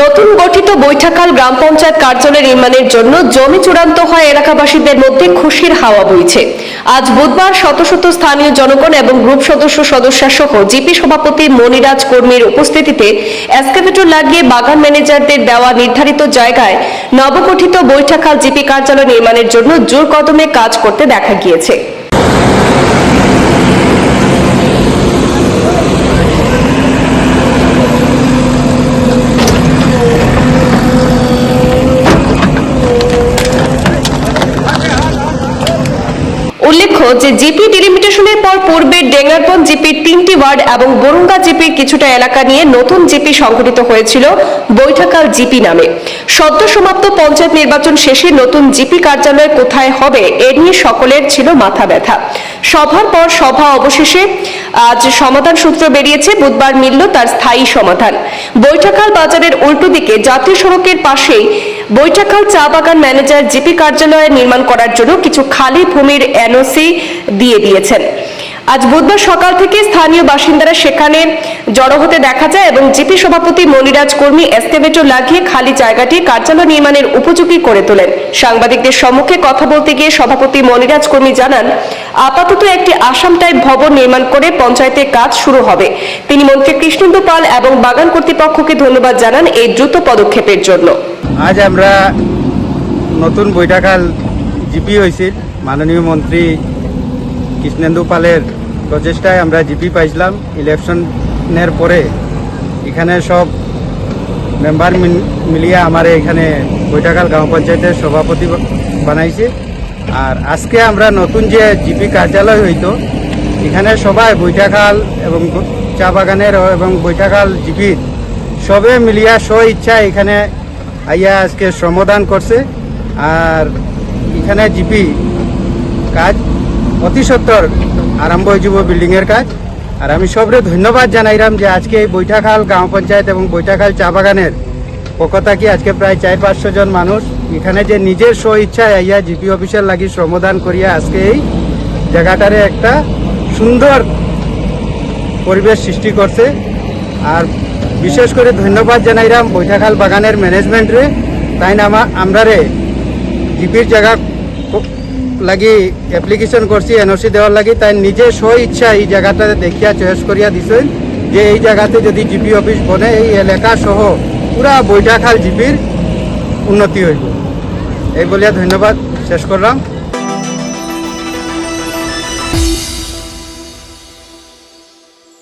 নতুন গঠিত বৈঠাকাল গ্রাম পঞ্চায়েত কার্যালয় নির্মাণের জন্য জমি চূড়ান্ত হয় এলাকাবাসীদের মধ্যে খুশির হাওয়া বইছে। আজ বুধবার শত শত স্থানীয় জনগণ এবং গ্রুপ সদস্য সদস্যা সহ জিপি সভাপতি মনিরাজ কর্মীর উপস্থিতিতে এসকাভেটর লাগিয়ে বাগান ম্যানেজারদের দেওয়া নির্ধারিত জায়গায় নবগঠিত বৈঠাকাল জিপি কার্যালয় নির্মাণের জন্য জোর কদমে কাজ করতে দেখা গিয়েছে। উল্লেখ্য যে জিপি ডিলিমিটেশনের পর পূর্বে ডেঙ্গারপন জিপির তিনটি ওয়ার্ড এবং বরুঙ্গা জিপির কিছুটা এলাকা নিয়ে নতুন জিপি সংগঠিত হয়েছিল বৈঠাকাল জিপি নামে। সদ্য সমাপ্ত পঞ্চায়েত নির্বাচন শেষে নতুন জিপি কার্যালয় কোথায় হবে এ নিয়ে সকলের ছিল মাথা ব্যথা। সভার পর সভা অবশেষে আজ সমাধান সূত্র বেরিয়েছে, বুধবার মিলল তার স্থায়ী সমাধান। বৈঠাকাল বাজারের উল্টো দিকে জাতীয় সড়কের পাশেই বৈঠাকাল চা বাগান ম্যানেজার জিপি কার্যালয় নির্মাণ করার জন্য কিছু খালি ভূমির এনওসি দিয়ে দিয়েছেন। আজ বুধবার সকাল থেকে স্থানীয় বাসিন্দারা সেখানে জড়ো হতে দেখা যায় এবং জিপি সভাপতি মনিরাজ কর্মী এস্কেভেটর লাগিয়ে খালি জায়গাটি কার্যালয় নির্মাণের উপযোগী করে তোলেন। সাংবাদিকদের সম্মুখে কথা বলতে গিয়ে সভাপতি মনিরাজ কর্মী জানান, আপাতত একটি আসাম টাইপ ভবন নির্মাণ করে পঞ্চায়েতের কাজ শুরু হবে। তিনি মন্ত্রী কৃষ্ণেন্দু পাল এবং বাগান কর্তৃপক্ষকে ধন্যবাদ জানান এই দ্রুত পদক্ষেপের জন্য। আজ আমরা নতুন বৈঠাকাল জিপি হয়েছিল মাননীয় মন্ত্রী কৃষ্ণেন্দু পালের প্রচেষ্টায় আমরা জিপি পাইছিলাম। ইলেকশনের পরে এখানে সব মেম্বার মিল- মিলিয়ে আমার এখানে বৈঠাকাল গ্রাম পঞ্চায়েতের সভাপতি বানাইছে। আর আজকে আমরা নতুন যে জিপি কার্যালয় হইতো, এখানে সবাই বৈঠাকাল এবং চা বাগানের এবং বৈঠাকাল জিপির সবে মিলিয়া স্ব ইচ্ছা এখানে আইয়া আজকে শ্রমদান করছে। আর এখানে জিপি কাজ অতি সত্তর আরম্ভ হয়ে যাব বিল্ডিংয়ের কাজ। আর আমি সবরে ধন্যবাদ জানাইলাম যে আজকে এই বৈঠাখাল গ্রাম পঞ্চায়েত এবং বৈঠাখাল চা বাগানের পক্ষ থাকি আজকে প্রায় চার পাঁচশো জন মানুষ এখানে যে নিজের স্ব ইচ্ছায় আইয়া জিপি অফিসের লাগি শ্রমদান করিয়া আজকে এই জায়গাটারে একটা সুন্দর পরিবেশ সৃষ্টি করছে। আর বিশেষ করে ধন্যবাদ জানাইলাম বৈঠাখাল বাগানের ম্যানেজমেন্টরে তাই না আমা- আমরারে জিপির জায়গা লাগি অ্যাপ্লিকেশন করছি এনওসি দেওয়ার লাগি। তাই নিজে স্ব ইচ্ছা এই জায়গাটা দেখিয়া চয়েস করিয়া দিছে যে এই জায়গাতে যদি জিপি অফিস বনে, এই এলাকা সহ পুরা বৈঠাখাল জিপির উন্নতি হইব। এই বলিয়া ধন্যবাদ। শেষ করলাম।